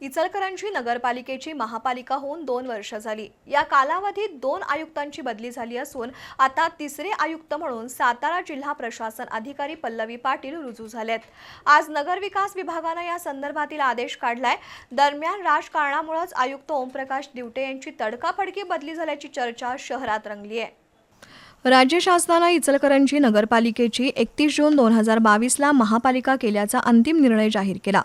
इचलकरंजी नगरपालिकेची महापालिका होऊन दोन वर्ष झाली. या कालावधीत दोन आयुक्तांची बदली झाली असून आता तिसरे आयुक्त म्हणून सातारा जिल्हा प्रशासन अधिकारी पल्लवी पाटील रुजू झालेत. आज नगरविकास विभागानं या संदर्भातील आदेश काढलाय. दरम्यान राजकारणामुळेच आयुक्त ओमप्रकाश दिवटे यांची तडकाफडकी बदली झाल्याची चर्चा शहरात रंगली आहे राज्य शासनानं इचलकरंजी नगरपालिकेची एकतीस जून दोन हजार बावीसला महापालिका केल्याचा अंतिम निर्णय जाहीर केला.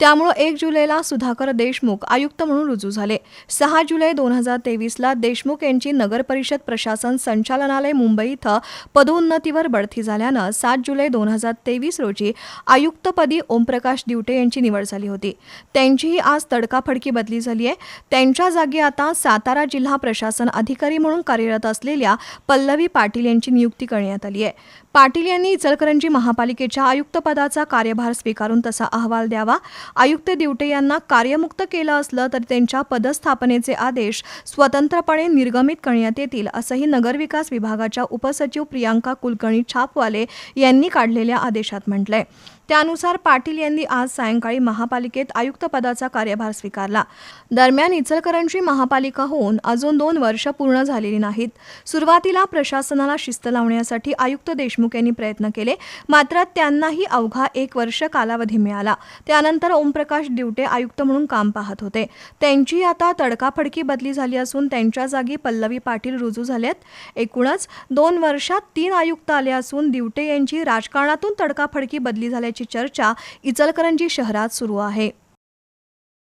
त्यामुळं एक जुलैला सुधाकर देशमुख आयुक्त म्हणून रुजू झाले. सहा जुलै दोन हजार तेवीसला देशमुख यांची नगरपरिषद प्रशासन संचालनालय मुंबई इथं पदोन्नतीवर बढती झाल्यानं सात जुलै दोन हजार तेवीस रोजी आयुक्तपदी ओमप्रकाश दिवटे यांची निवड झाली होती. त्यांचीही आज तडकाफडकी बदली झाली आहे. त्यांच्या जागी आता सातारा जिल्हा प्रशासन अधिकारी म्हणून कार्यरत असलेल्या पल्लवी पाटील यांची नियुक्ती करण्यात आली आहे. पाटील यांनी इचलकरंजी महापालिकेच्या आयुक्तपदाचा कार्यभार स्वीकारून तसा अहवाल द्यावा. आयुक्त दिवटे यांना कार्यमुक्त केलं असलं तर त्यांच्या पदस्थापनेचे आदेश स्वतंत्रपणे निर्गमित करण्यात येतील असंही नगरविकास विभागाच्या उपसचिव प्रियांका कुलकर्णी छापवाले यांनी काढलेल्या आदेशात म्हटलंय. त्यानुसार पाटील यांनी आज सायंकाळी महापालिकेत आयुक्तपदाचा कार्यभार स्वीकारला. दरम्यान इचलकरंजी महापालिका होऊन अजून दोन वर्ष पूर्ण झालेली नाहीत. सुरुवातीला प्रशासनाला शिस्त लावण्यासाठी आयुक्त देशमुख यांनी प्रयत्न केले मात्र त्यांनाही अवघा एक वर्ष कालावधी मिळाला. त्यानंतर ओमप्रकाश दिवटे आयुक्त म्हणून काम पाहत होते. त्यांची आता तडकाफडकी बदली झाली असून त्यांच्या जागी पल्लवी पाटील रुजू झालेत. एकूणच दोन वर्षात तीन आयुक्त आले असून दिवटे यांची राजकारणातून तडकाफडकी बदली झाल्याची चर्चा इचलकरंजी शहरात सुरू आहे.